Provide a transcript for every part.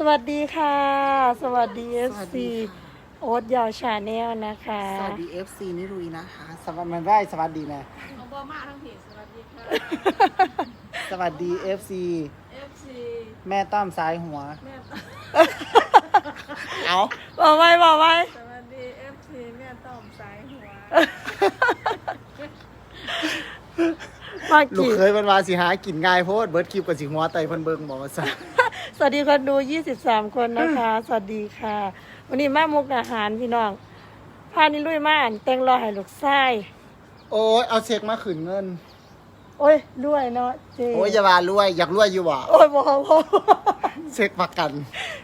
สวัสดีค่ะ สวัสดีเอฟสวัสซีดีค่ะ โอ๊ตยาวชาแนลนะคะ สวัสดี FC นิรุยนะคะ สวัสดีมันได้สวัสดีนะเอาบอมาทั้งเพจสวัสดีค่ะ สวัสดี FC FC แม่ต้อมซ้ายหัว แม่ต้อมเอาบอกไว้บอกไว้สวัสดี FC แม่ต้อมสายหัวมาลูกกี่เคยมันว่าสิหากินง่ายโพดเบิร์ดคลิปกับสิหัวไตเพิ่นเบิ่งบอกว่าซะ สวัสดีคนดู23คนนะคะ สวัสดีค่ะ วันนี้มามุกอาหารพี่น้องพานี่ลุยมาอ่านแต่งรอให้ลูกไส้โอ้ยเอาเช็คมาขืนเงิน โอ้ยรวยเนาะเจโอ้ยอย่ามารวยอยากรวยอยู่บ่โอ้ยบอกบอกเช็คประกัน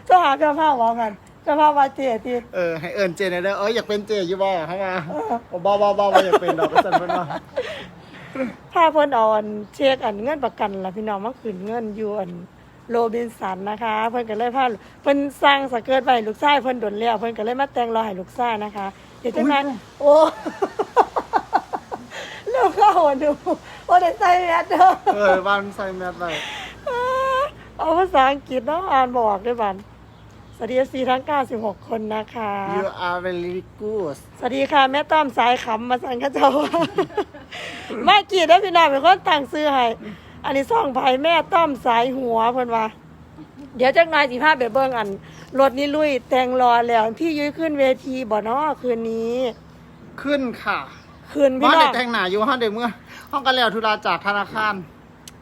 ต้องหาเจ้าภาพบอกกันเจ้าภาพว่าเจทีเออให้เอิ้นเจเนเด้อเอ้ยอยากเป็นเจอยู่บ่เข้ามาบ่บ่บ่บ่อยากเป็นดอกก็ซั่นเพิ่นว่าพาเพิ่นเอาอันเช็คอันเงินประกันล่ะพี่น้องมาคืนเงินอยู่อัน โรบินสันนะคะ เพิ่นก็เลยพาเพิ่นสร้างสเกิร์ตไว้ลูกชายเพิ่นดนแล้วเพิ่นก็เลยมาแต่งรอให้ลูกชายนะคะ เดี๋ยวจังนั้นโอ้เริ่มเข้าหัวดูว่าได้ใส่แมสเด้อเออบ้านใส่แมสไว้เอาภาษาอังกฤษเนาะอ่านบอกด้วยบันสวัสดีซีทั้ง 96 คนนะคะ you are very good สวัสดีค่ะ แม่ต้อมสายขำมาสั่งข้าเจ้ามากี่ได้อพี่น้องเป็นคนต่างซื้อให้ อันนี้ซ่องไผ่แม่ต้อมสายหัวเพิ่นว่า เดี๋ยวจักหนายสิพาไปเบิ่งอันรถนี้ลุยแต่งรอแล้ว พี่ยุ้ยขึ้นเวทีบ่เนาะคืนนี้ ขึ้นค่ะคืนพี่ว่าน้ได้องแต่งหน้าอยู่ห้องเด็กเมื่อห้องกันแล้วธุระจากธนาคาร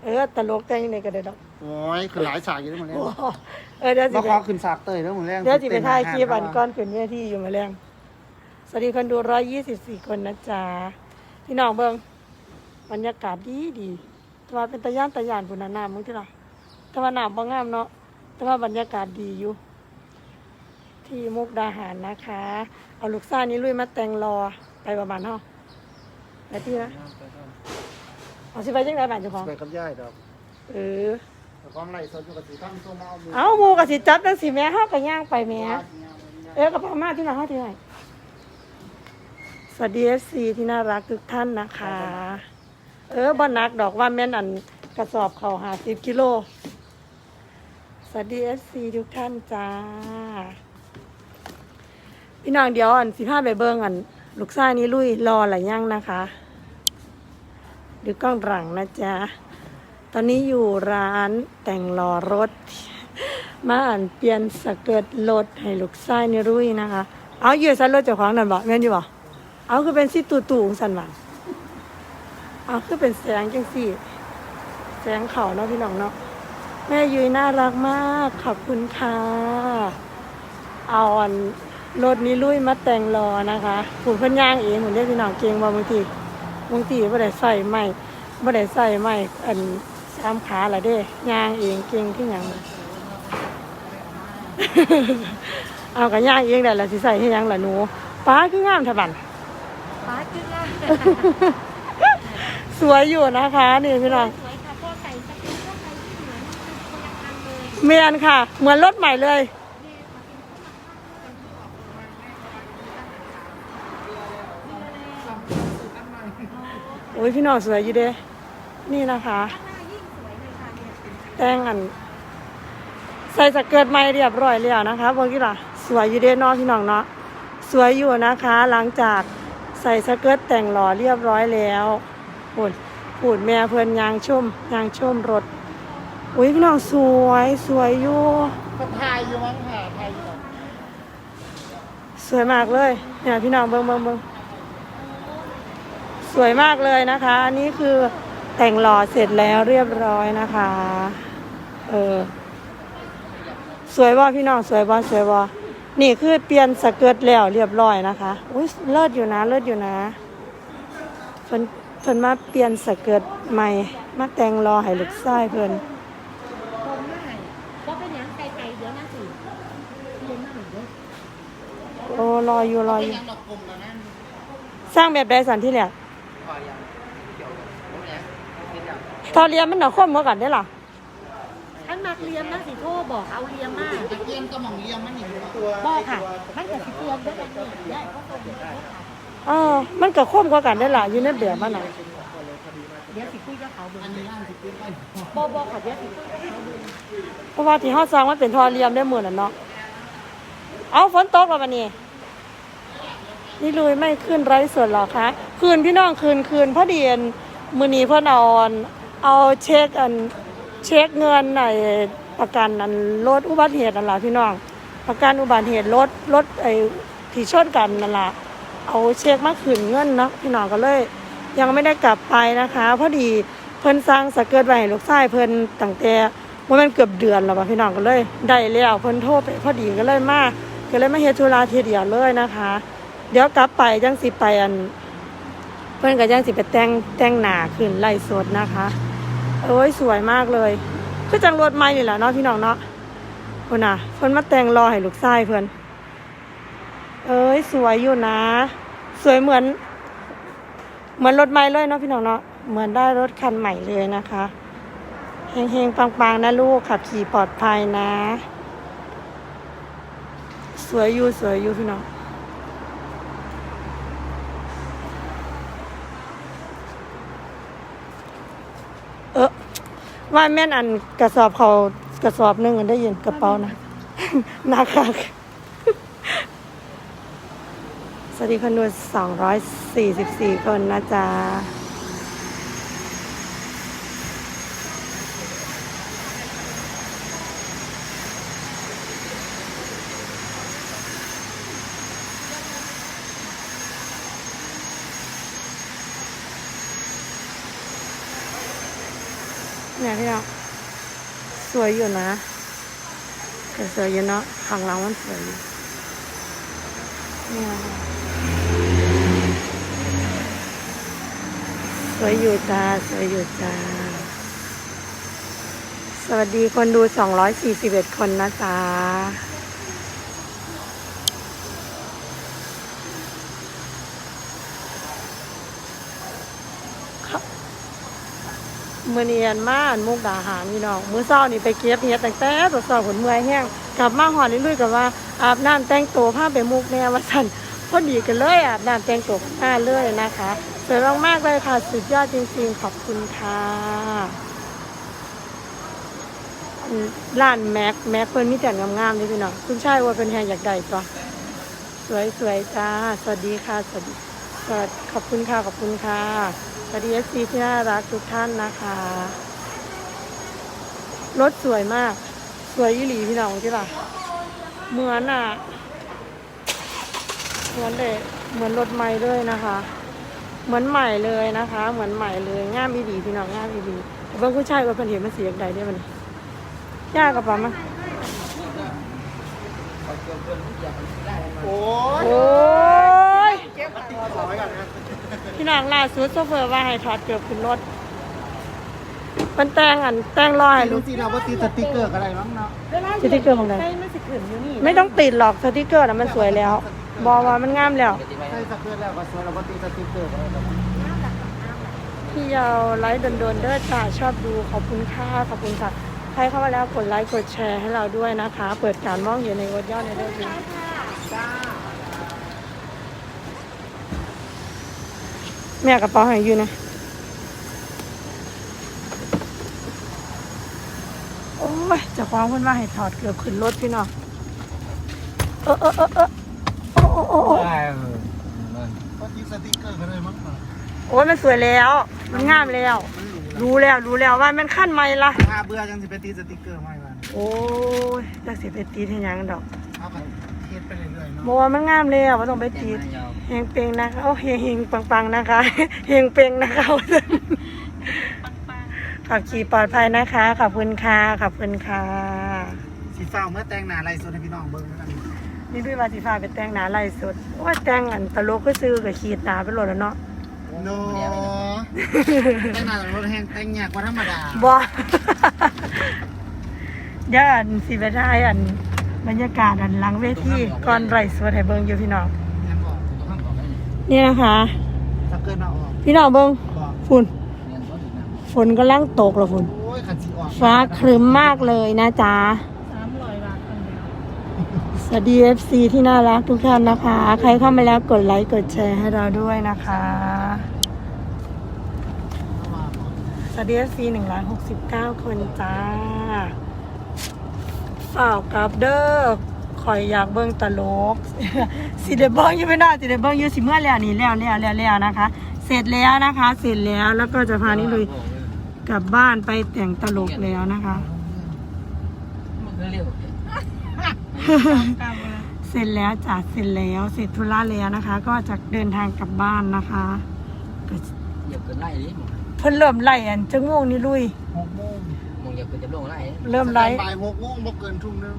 เออตลกแต่งในก็ได้ดอกโอ้ยคือหลายฉากอยู่ด้วยหมดแล้วโอ้เออเดี๋ยวสิมาไป ขอขึ้นฉากเตยแล้วหมดแล้วเดี๋ยวสิไปถ่ายคลิปอันก้อนขึ้นเวทีอยู่มาแรงสวัสดีคนดู 124 คนนะจ๊ะพี่น้องเบิ่งบรรยากาศดีดี แต่ว่าเป็นตะย่านตะยานพุ่นน่ะน้ำมึงที่ล่ะแต่ว่าน้ำบ่งามเนาะแต่ว่าบรรยากาศดีอยู่ ที่มุกดาหารนะคะ เอาลูกซ่านี้ลุยมาแต่งรอไปประมาณเท่าไปที่นะเอาสิไปจังไดบ้านเจ้าของไปกับย่ายดอกเออแต่ความไหลสดอยู่กับสีตั้งตัวมาเอามือเอาหมูกับสิจับจังสิแม่เฮาก็ย่างไปแม่เอ๊ะกระเป๋ามาที่ไหนห้าที่ไหนสวัสดีเอฟซีที่น่ารักทุกท่านนะคะ เออบ่หนักดอกว่าแม่นอันกระสอบเขาหาสิบกิโล สวัสดีเอฟซีทุกท่านจ้า พี่น้องเดี๋ยวอันสิพาไปเบิ่งอัน ลูกชายนี้ลุยรอหลายย่างนะคะ ดูกล้องหลังนะจ๊ะ ตอนนี้อยู่ร้านแต่งล้อรถ มาอ่านเปลี่ยนสเกิร์ตรถให้ลูกชายนี่รุ่ยนะคะ เอาอยู่สันรถเจ้าของนั่นบ่แม่นอยู่บ่เอาคือเป็นสิตู่ตู่สันบ่ เอาคือเป็นแสงจังสี่ แสงเขาเนาะพี่น้องเนาะแม่ยุ้ยน่ารักมากขอบคุณค่ะเอาอันรถนี้ลุยมาแต่งรอนะคะผูกเพิ่นย่างเองเหมือนเด้พี่น้องเก่งบ่บางทีบางทีบ่ได้ใส่ไม้บ่ได้ใส่ไม้อันสามขาละเด้ย่างเองเก่งขึ้นอหย่างเอากระย่างเองได้ละสิใส่ให้หยังละหนูป้าคืองามทะบันป้าขึ้นล่าง สวยอยู่นะคะ นี่พี่น้องสวยค่ะพ่อไก่สกินพ่อไก่ที่เหมือนคนละคันเลยเมียนค่ะ เหมือนรถใหม่เลยโอ้ยพี่น้องสวยอยู่เด้ นี่นะคะยิ่งสวยเลยค่ะเนี่ยแต่งอัน ใส่สเกิร์ตใหม่เรียบร้อยแล้วนะคะเมื่อกี้ล่ะ สวยอยู่เด้นาะพี่น้องเนาะสวยอยู่นะคะ หลังจากใส่สเกิร์ตแต่งหล่อเรียบร้อยแล้ว พูดพูดแม่เพื่อนยางชุ่มยางชุ่มรถอุ้ยพี่น้องสวยสวยอยู่ก็ถ่ายอยู่มั้งค่ะถ่ายอยู่สวยมากเลยเนี่ยพี่น้องเบิ้งเบิ้งเบิ้งสวยมากเลยนะคะ อันนี้คือแต่งหล่อเสร็จแล้วเรียบร้อยนะคะ เออสวยบ่พี่น้องสวยบ่สวยบ่นี่คือเปลี่ยนสเกิร์ตแล้วเรียบร้อยนะคะอุ้ยเลิศอยู่นะเลิศอยู่นะเพิ่น เพิ่นมาเปลี่ยนสเกิร์ตใหม่ มาแต่งรอให้ลูกชายเพิ่นผมไม่ก็เป็นอย่างไก่ๆเดี๋ยวนะสิเรียนมาหน่อยเด้อโอ้รออยู่รออยู่ยังดอกกลมแล้วนั่นสร้างแบบใดสันที่แหลกพอยังเกี่ยวกับโอ้ยเห็นยังทอเรียนมันหนาคมกว่ากันได้อล่ะท่านมักเรียมนะสิโทรบอกเอาเรียมมากตะเกียงกระหม่อมเลียมมันเห็นตัวบอกค่ะ มันจะสิเตือนด้วยกันนี่ได้เพราะคนเดียวค่ะ เออมันก็คมกว่ากันได้อล่ะอยู่ในแบบมันน่ะเดี๋ยวสิคุยกับเขาเบิ่งอันนี้ล่างสิขึ้นไปบอบอค่ะเดี๋ยวสิคุยกับเขาเบิ่งเพราะว่าที่เฮาสร้างมันเป็นทอเรียมได้หมื่นอะเนาะเอาฝนตกแล้วบัดนี้นี่ลุยไม่ขึ้นไร้ส่วนหรอคะคืนพี่น้องคืนคืนพอดีอันมือนี้เพื่อนเอาอันเอาเช็คอันเช็คเงินไอ้ประกันอันรถอุบัติเหตุนั่นล่ะพี่น้อง ประกันอุบัติเหตุรถรถไอ้ที่ชนกันนั่นล่ะ เอาเช็คมาคืนเงินเนาะพี่น้องก็เลย ยังไม่ได้กลับไปนะคะพอดีเพิ่นสร้างสะเกิร์ตไว้ให้ลูกชายเพิ่นตั้งแต่ว่ามันเกือบเดือนแล้วว่ะพี่น้องก็เลยได้แล้วเพิ่นโทรไปพอดีก็เลยมาก็เลยมาเฮ็ดธุระทีเดียวเลยนะคะ เดี๋ยวกลับไปจังสิไปอัน เพื่อนก็ยังสิไปแต่งแต่งหนาขึ้นไล่สดนะคะโอ้ยสวยมากเลยคือจังรถไม้นี่แหละเนาะพี่น้องเนาะคนน่ะเพิ่นมาแต่งรอให้ลูกชายเพิ่น เอ้ยสวยอยู่นะ สวยเหมือน เหมือนรถใหม่เลยเนาะพี่น้องเนาะเหมือนได้รถคันใหม่เลยนะคะเฮงๆปังๆนะลูกขับขี่ปลอดภัยนะ สวยอยู่สวยอยู่พี่น้องเออว่าแม่นอันกระสอบเขากระสอบหนึ่งอันได้ยินกระเป๋านะนักค่ะส วัสดีคนดูสองร้อยสี่สิบสี่คนนะจ๊ะ เนี่ยพี่น้องสวยอยู่นะแต่สวยอยู่เนาะข้างหลังมันสวยอยู่เนี่ยค่ะส วยอยู่จ้าสวยอยู่จ้า สวัสดีคนดู 241 คนนะจ๊ะมื่อเนียนมาอันมุกดาหารพี่น้องมื้อเช้านี่ไปเก็บเห็ดตั้งแต่ตัวสอบผลเมื่อยแห้งกลับมาหอดลุยๆกับว่าอาบน้ำแต่งตัวผ้าไปมุกแน่ว่าสันพอดีกันเลยอาบน้ำแต่งตัวมาเลยนะคะ วยมากๆเลยค่ะ สุดยอดจริงๆ ขอบคุณค่ะ ร้านแม็กแม็กเพิ่นมีแต่งงามๆเลยพี่น้องคุณชายว่าเป็นแฮงอยากได้ตัวสวยๆจ้า สวัสดีค่ะ สวัสดีสวัสดีขอบคุณค่ะ ขอบคุณค่ะ สวัสดีเอฟซีที่น่ารักทุกท่านนะคะ รถสวยมาก สวยยี่หลีพี่น้องที่ล่ะเหมือนอะ เหมือนเลยเหมือนรถใหม่เลยนะคะ เหมือนใหม่เลยนะคะ เหมือนใหม่เลยง่ามอีหลีพี่น้องง่ามอีหลีแต่เบางผู้ชายว่าเป็นเห็นมันเสียงใดได้มันยากกับปะมั้งโอ้ยโอ้ยขอไว้ก่อนนะพี่น้องล่าสุดโซเฟอร์ว่าให้ถอดเกือบขึ้นรถมันแต่งอันแต่งรอยไม่ลูรู้กสิเราว่าตีสติ๊กเกอร์อะไรบ้างเนาะเวลาสติ๊กเกอร์ของใดใส่มันสิขึ้นอยู่นี่ไม่ต้องติดหรอกสติกเกอร์นะมันสวยแล้ว บอกว่ามันงามแล้วใช่สเกอร์แล้วก็สวยเราว่าตีสติ๊กเกอร์อะไรบ้างพี่ยาวไลฟ์โดนๆเด้อจ้าชอบดูขอบคุณค่ะขอบคุณค่ะใครเข้ามาแล้วกดไลค์กดแชร์ให้เราด้วยนะคะ เปิดการมองอยู่ในวดยอดในเด้อพี่แม่กระเป๋าหายอยู่นะโอ้ยจะคว้าของเพิ่นว่าให้ถอดเกือบขึ้นรถพี่น้องเออเออเออ โอ้โอ้โอ้โอ้ว่าตีสติ๊กเกอร์อะไรบ้างเนาะโอ้ยมันสวยแล้ว มันงามแล้วรู้แล้วรู้แล้วว่ามันขั้นไหมล่ะถ้าเบื่อจังสิไปตีสติ๊กเกอร์ไม่มาโอ้ยจักสิไปตีที่ยังดอกเอาไปเทสไปเรื่อยๆเนาะบอกว่ามันงามแล้วว่าต้องไปตีเฮงเปงนะคะโอ้เฮงเฮงปังปังนะคะเฮงเปงนะคะขับขี่ปลอดภัยนะคะขอบคุณค่ะขอบคุณค่ะสีฟ้าเมื่อแต่งหน้าอะไรส่วนให้พี่น้องเบิ่งแล้วกัน นี่ด้วยวาสีฟ้าไปแต่งหนาไล่สุดว่าแต่งอันตลกก็ซื้อกับขีดหนาไปโหลดแล้วเนาะโนแต่งหน้ารถแห้งแต่งยากกว่าธรรมดาบอเดี๋ยวอันสิไปได้อันบรรยากาศอันหลังเวทีก่อนไร่สวดให้เบิ่งอยู่พี่น้องยังบอกนี่นะคะสเกอร์น่าออกพี่น้องเบิ่งบอกฝุ่นฝนกำลังตกแล้วฝุ่นโอ้ยขันสีออกฟ้าครึ้มมากเลยนะจ๊ะ สามร้อยบาทคนเดียว ส วัสดี FC ที่น่ารักทุกท่านนะคะ ใครเข้ามาแล้วกดไลค์กดแชร์ให้เราด้วยนะคะ สวัสดี FC 169คนจ้าฝาวกลับเด้อคอยอยากเบิ่งตลก สิได้เบิ่งอยู่ไม่ได้สิได้เบิ่งอยู่สิเมื่อแล้วนี่แล้วแล้วแล้วแล้วนะคะ เสร็จแล้วนะคะ เสร็จแล้วแล้วก็จะพานี่ลุยกลับบ้านไปแต่งตลกแล้วนะคะ มันก็เรียก เสร็จแล้วจ้ะเสร็จแล้วเสร็จธุระแล้วนะคะ ก็จะเดินทางกลับบ้านนะคะก็เหยียบเกินไล่ดิมเพิ่นเริ่มไล่อันจะง่วงนี่ลุยหกโมงมองเหยียบเกินจะลงไล่เริ่มไล่บ่ายหกโมงบ่เกินทุ่มหนึง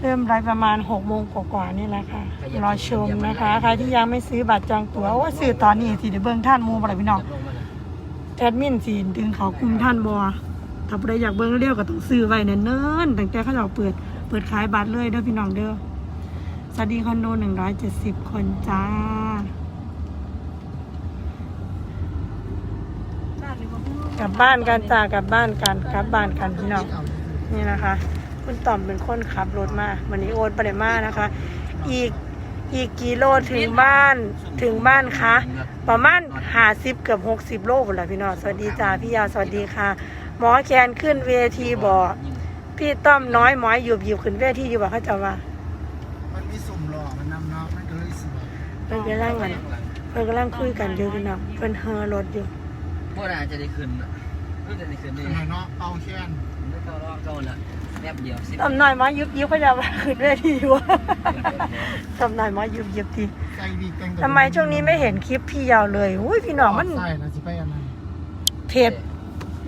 เริ่มไล่ประมาณ6กโมงกว่าๆนี่แหละค่ะ รอชมนะคะ ใครที่ยังไม่ซื้อบัตรจองตั๋วโอ้ยซื้อตอนนี้สิเดี๋ยวเบิ่งท่านหมูบ่ล่ะพี่น้องจะลงมาเลยแอดมินสิดึงเขากลุ่มท่านบ่ถ้าบ่ได้อยากเบิ่งเร็วๆก็ต้องซื้อไว้เนิ่นๆตั้งแต่เขาเจ้าเปิดเปิดขายบัตรเลยเด้อพี่น้องเด้อสวัสดีคอนโด170คนจ้ากลับบ้านกันจ้ากลับบ้านกันกลับบ้านกันพี่น้องนี่นะคะ คุณต่อมเป็นคนขับรถมาวันนี้โอนไปเลยมานะคะ อีกอีกกี่โลถึงบ้านถึงบ้านคะประมาณหาสิบเกือบหกสิบโลหมดแล้วพี่น้องสวัสดีจ้าพี่ยาสวัสดีค่ะ หมอแคนขึ้นเวทีบอก พี่ต้อมน้อยหมอยหยุบหยิบขึ้นเวทีอยู่บอกเขาจะว่ามันมีสุ่มหล่อมันนำเนาะมันก็เลยสวยเพิ่นกำลังกันเพิ่นกำลังคุยกันอยู่พี่น้องเพิ่นเฮอรถอยู่พวกน่าจะได้ขึ้นอะเพิ่งจะได้ขึ้นสนี่มัยเนาะเอาแค่นไม่เข้ารอบเข้าละแป๊บเดียวสิบต้อมน้อยหมอยหยุบหยิบเขาจะว่าขึ้นเวทีอยู่ ต้อมน้อยหมอยหยุบหยิบทีใจดีแต่งตัวทำไมช่วงนี้ไม่เห็นคลิปพี่ยาวเลยอุ้ยพี่น้องมันใช่นะสิไปอันนั้นเพจต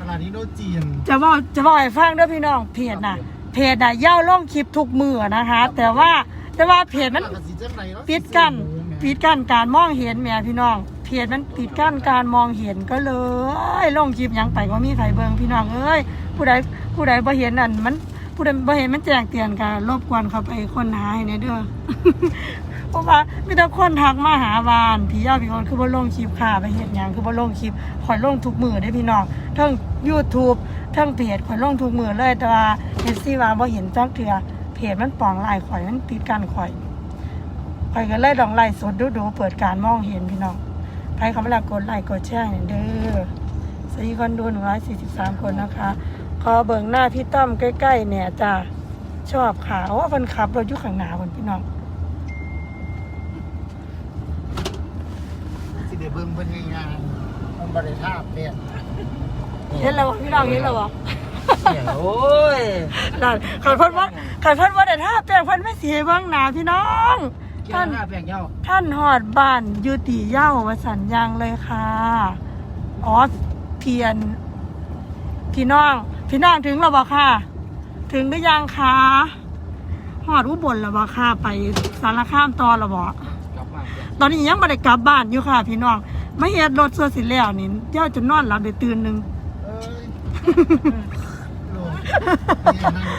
ลาดนี้โดจีน จะบอกจะบอกให้ฟังเด้อพี่น้องเพจน่ะ เพจน่ะย่าลงคลิปทุกมือนะคะ แต่ว่าแต่ว่าเพจมันตลาดสีเจ้าไหนเนาะปิดกั้นปิดกั้นการมองเห็นแหม่พี่น้องเพจมันปิดกั้นการมองเห็นก็เลยลงคลิปหยังไปก็มีไผเบิงพี่น้องเอ้ยผู้ใดผู้ใดบ่เห็นนั่นมันผู้ใดบ่เห็นมันแจ้งเตือนกันรบกวนเขาไปค้นหาให้แหน่เด้อเพ ราะว่ามีแต่คนทักมาหาวานพี่ยาพี่คนคือบ่ลงคลิปค่ะไปเฮ็ดหยังคือบ่ลงคลิปข่อยลงทุกมือเด้พี่น้องทั้ง YouTube ทั้งเพจข่อยลงทุกมือเลยแต่ว่าเฮ็ดซี่ว่าบ่เห็นจักเทื่อเพจมันปองลายข่อยมันปิดกันข่อยข่อยก็เลยลองไล่สดดูดูๆเปิดการมองเห็นพี่น้องใครเขาไม่ลกดไลค์กดแชร์เนี่ยเด้อสวัสดีคนดูหนึ่งร้อยสี่สิบสามคนนะคะ ขอเบิ่งหน้าพี่ต้อมใกล้ๆเนี่ยจ้าชอบขาว่าคนขับรถอยู่ข้างหน้าคนพี่น้อง สิ เดเบิ่งเพิ่นงานมันบริท่าเปลี่ยนเห็นแล้วบ่พี่น้องเห็นแล้วบ่เนี่ยโอ้ยนั่นขันเพิ่นว่าขันเพิ่นว่าแต่ถ้าแปลงเพิ่นไม่เสียเบื้องหน้าพี่น้องเกี่ยวหน้าแปลงเย้าท่านหอดบ้านอยุติเย้าวสันยังเลยค่ะอ๋อเพียนพี่น้อง พี่น้องถึงแล้วบ่ค่ะ ถึงหรือยังคะหอดอุบลแล้วบ่ค่ะ ไปสารคามตอนแล้วบ่กลับบ้านเปลี่ยนตอนนี้ยังไม่ได้กลับบ้านอยู่ค่ะ พี่น้อง ไม่เฮ็ดรถเสื้อสิแล้วนี่เจ้าจะนอนหลับได้ตื่นหนึงเอ้ยโลนี่นั่งไปจนมอง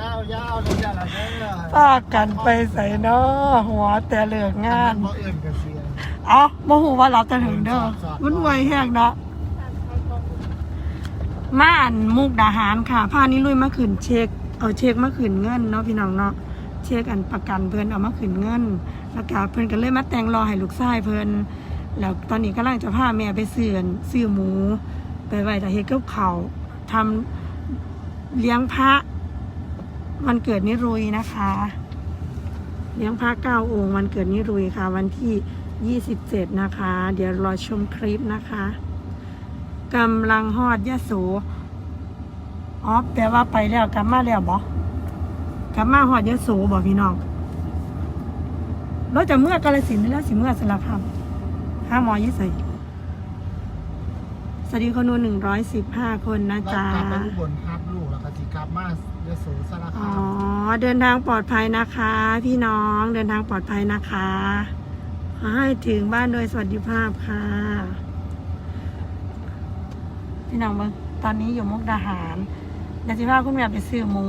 ยาวยาวเลยจ้าละเด้อพากันไปใส่เนาะหัวแต่เลือกงาน บ่เอื่นกับเสียเอาโมโหว่าเราจะถึงเด้อมันไวแหกเนาะมาอันมุกดาหารค่ะผ้านี้ลุยมาขืนเช็ค เอาเช็คมาขืนเงินเนาะพี่น้องเนาะเช็คอันประกันเพิ่นเอามาขืนเงิน แล้วก็เพิ่นก็เลยมาแต่งรอให้ลูกชายเพิ่นแล้วตอนนี้กำลังจะพาแม่ไปซื้อซื้อหมู ไปไว้แต่เฮ็ดกับข้าวทำเลี้ยงพระวันเกิดนิรุยนะคะ เลี้ยงพระเก้าองค์วันเกิดนิรุยค่ะ วันที่27นะคะ เดี๋ยวรอชมคลิปนะคะกำลังฮอดยะโสอ๋อแปลว่าไปแล้วกลับมาแล้วบ่กลับมาฮอดยะโสบ่พี่น้อง เราจะเมื่อกาลสินธุ์แล้วสิเมื่อสารคามห้าหมอยี่ใส่สวัสดีคนดูหนึ่งร้อยสิบห้าคนนะแล้วจ๊ะกลับไปอุบลครับลูกแล้วก็สิกลับมาเยโสสารอ๋คาอ มเดินทางปลอดภัยนะคะ พี่น้องเดินทางปลอดภัยนะคะขอให้ถึงบ้านโดยสวัสดิภาพค่ะ พี่น้องเบิ่งตอนนี้อยู่มุกดาหารเดี๋ยวสิพาคุณแม่ไปซื้อหมู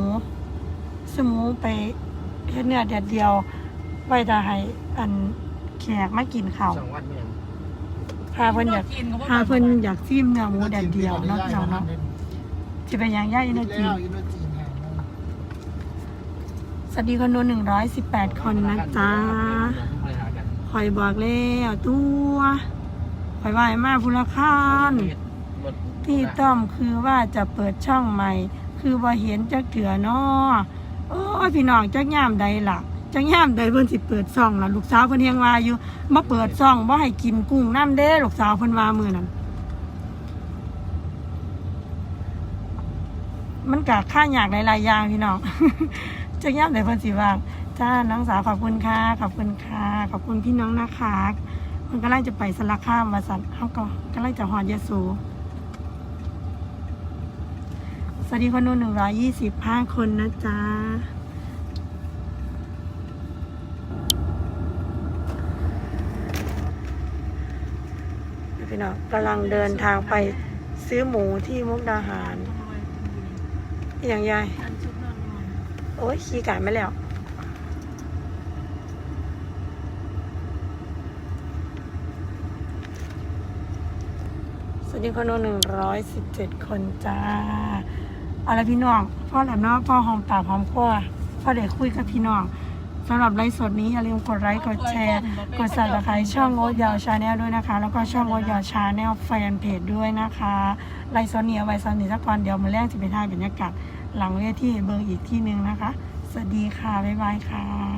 ซื้อหมูไปเฮ็ดเนื้อแดดเดียว ไว้จะให้อันแขกมากินข้าวสองวันเมียนพาเพิ่นอยากพาเพิ่นอยากซิมเนื้อหมูแดดเดียวเนาะพี่น้องเนาะสิไปย่างย่าอินแล้เดียวอินโดจีนแห่งนั้นสวัสดีคนดูหนึ่งร้อยสิบแปดคนนะจ๊ะเลยหากันคอยบอกแล้วตัวคอยว่าให้มาพุละคานพี่ต้อมคือว่าจะเปิดช่องใหม่ คือคือว่าเห็นจักเถื่อเนาะโอ้ยพี่น้องจักย่ามใดล่ะ จักย่ามใดเพิ่นสิเปิดซ่องล่ะลูกสาวเพิ่นเฮงว่าอยู่มาเปิดซ่องบ่ให้กินกุ้งน้ำเด้ลูกสาวเพิ่นว่ามื้อนั้นมันก็ค่าอยากหลายๆอย่างพี่น้อง จักย่ามใดเพิ่นสิว่างจ้าน้องสาวขอบคุณค่ะขอบคุณค่ะขอบคุณพี่น้องนะคะมันกำลังจะไปสารคามว่าซั่นเฮาก็กำลังจะฮอดยะโสสวัสดีคนดูหนึ่งร้อยยี่สิบห้าคนนะจ๊ะ พี่น้องกำลังเดินทางไปซื้อหมูที่มุกดาหารอย่างยายโอ้ยขี่ไก่ไม่แล้วสวัสดีคนหนึ่งร้อยสิบเจ็ดคนจ้าเอาละพี่น้องพ่อแหลมเนาะพ่อหอมปากหอมคอพ่อเด็กคุยกับพี่น้อง สำหรับไลฟ์สดนี้อย่าลืมกดไลค์กดแชร์ กด subscribe ช่องโอ๊ตยาวชาแนลด้วยนะคะ แล้วก็ช่องโอ๊ตยาวชาแนลแฟนเพจด้วยนะคะไลฟ์สดนี้เอาไว้สนนี้สักก่อนเดี๋ยวมาแรกจะไปถ่ายบรรยากาศหลังเวทีเบิงอีกที่หนึ่งนะคะ สวัสดีค่ะ บ๊ายบายค่ะ